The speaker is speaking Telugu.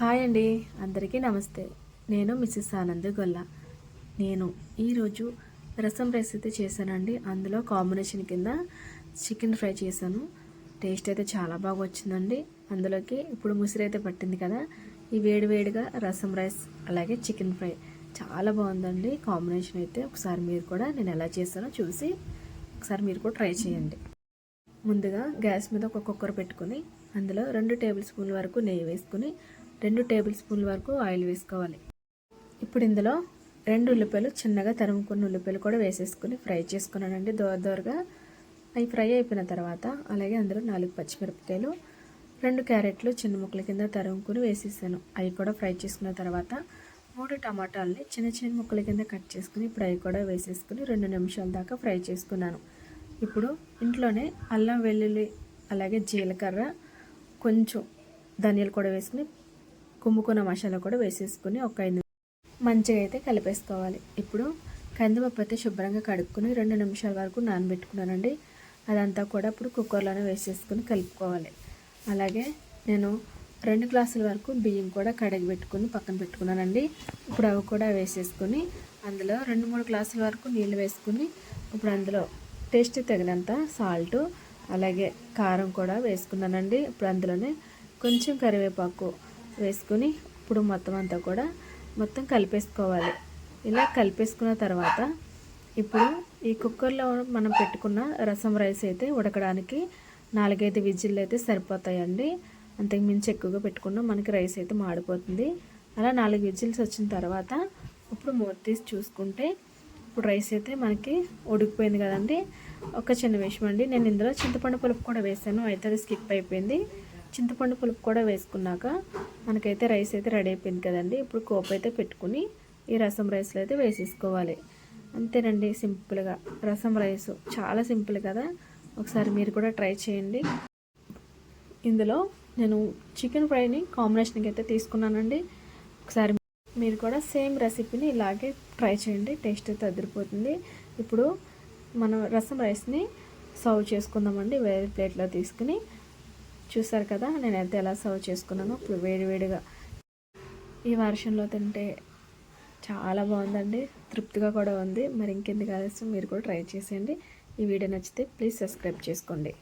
హాయ్ అండి. అందరికీ నమస్తే. నేను మిస్సెస్ ఆనంద్ గొల్ల. నేను ఈరోజు రసం రైస్ అయితే చేశానండి. అందులో కాంబినేషన్ కింద చికెన్ ఫ్రై చేశాను. టేస్ట్ అయితే చాలా బాగా వచ్చిందండి. అందులోకి ఇప్పుడు ముసిరి అయితే పట్టింది కదా ఈ వేడివేడిగా రసం రైస్ అలాగే చికెన్ ఫ్రై. చాలా బాగుందండి కాంబినేషన్ అయితే. ఒకసారి మీరు కూడా నేను ఎలా చేశానో చూసి ఒకసారి మీరు కూడా ట్రై చేయండి. ముందుగా గ్యాస్ మీద ఒక కుక్కర్ పెట్టుకుని అందులో రెండు టేబుల్ స్పూన్ల వరకు నెయ్యి వేసుకుని రెండు టేబుల్ స్పూన్ల వరకు ఆయిల్ వేసుకోవాలి. ఇప్పుడు ఇందులో రెండు ఉల్లిపాయలు చిన్నగా తరుముకున్న ఉల్లిపాయలు కూడా వేసేసుకుని ఫ్రై చేసుకున్నానండి. దోర దోరగా అవి ఫ్రై అయిపోయిన తర్వాత అలాగే అందులో నాలుగు పచ్చిమిరపకాయలు రెండు క్యారెట్లు చిన్న ముక్కల కింద తరుముకుని వేసేసాను. అవి కూడా ఫ్రై చేసుకున్న తర్వాత మూడు టమాటాలని చిన్న చిన్న ముక్కల కింద కట్ చేసుకుని ఇప్పుడు అవి కూడా వేసేసుకుని రెండు నిమిషాల దాకా ఫ్రై చేసుకున్నాను. ఇప్పుడు ఇంట్లోనే అల్లం వెల్లుల్లి అలాగే జీలకర్ర కొంచెం ధనియాలు కూడా వేసుకుని కుమ్ముకున్న మసాలా కూడా వేసేసుకుని ఒక ఐదు మంచిగా అయితే కలిపేసుకోవాలి. ఇప్పుడు కందిపప్పు అయితే శుభ్రంగా కడుక్కుని రెండు నిమిషాల వరకు నానబెట్టుకున్నానండి. అదంతా కూడా ఇప్పుడు కుక్కర్లోనే వేసేసుకుని కలుపుకోవాలి. అలాగే నేను రెండు గ్లాసుల వరకు బియ్యం కూడా కడిగి పెట్టుకుని పక్కన పెట్టుకున్నానండి. ఇప్పుడు అవి కూడా వేసేసుకుని అందులో రెండు మూడు గ్లాసుల వరకు నీళ్ళు వేసుకుని ఇప్పుడు అందులో టేస్ట్ తగినంత సాల్ట్ అలాగే కారం కూడా వేసుకున్నానండి. ఇప్పుడు అందులోనే కొంచెం కరివేపాకు వేసుకుని ఇప్పుడు మొత్తం అంతా కూడా మొత్తం కలిపేసుకోవాలి. ఇలా కలిపేసుకున్న తర్వాత ఇప్పుడు ఈ కుక్కర్లో మనం పెట్టుకున్న రసం రైస్ అయితే ఉడకడానికి నాలుగైదు విజిల్లు అయితే సరిపోతాయండి. అంతకు మించి ఎక్కువగా పెట్టుకున్నా మనకి రైస్ అయితే మాడిపోతుంది. అలా నాలుగు విజిల్స్ వచ్చిన తర్వాత ఇప్పుడు మూత తీసి చూసుకుంటే ఇప్పుడు రైస్ అయితే మనకి ఉడికిపోయింది కదండి. ఒక చిన్న విషయం అండి. నేను ఇందులో చింతపండు పులుపు కూడా వేసాను. అయితే అది స్కిప్ అయిపోయింది. చింతపండు పులుపు కూడా వేసుకున్నాక మనకైతే రైస్ అయితే రెడీ అయిపోయింది కదండి. ఇప్పుడు కోపు అయితే పెట్టుకుని ఈ రసం రైస్లో అయితే వేసేసుకోవాలి. అంతేనండి సింపుల్గా రసం రైస్ చాలా సింపుల్ కదా. ఒకసారి మీరు కూడా ట్రై చేయండి. ఇందులో నేను చికెన్ ఫ్రైని కాంబినేషన్కి అయితే తీసుకున్నానండి. ఒకసారి మీరు కూడా సేమ్ రెసిపీని ఇలాగే ట్రై చేయండి. టేస్ట్ అయితే అదిరిపోతుంది. ఇప్పుడు మనం రసం రైస్ని సర్వ్ చేసుకుందామండి. వేరే ప్లేట్లో తీసుకుని చూసారు కదా నేనైతే ఎలా సర్వ్ చేసుకున్నాను ఇప్పుడు వేడివేడిగా ఈ వర్షంలో తింటే చాలా బాగుందండి తృప్తిగా కూడా ఉంది. మరి ఇంకెందుకు ఆలస్యం మీరు కూడా ట్రై చేసేయండి. ఈ వీడియో నచ్చితే ప్లీజ్ సబ్స్క్రైబ్ చేసుకోండి.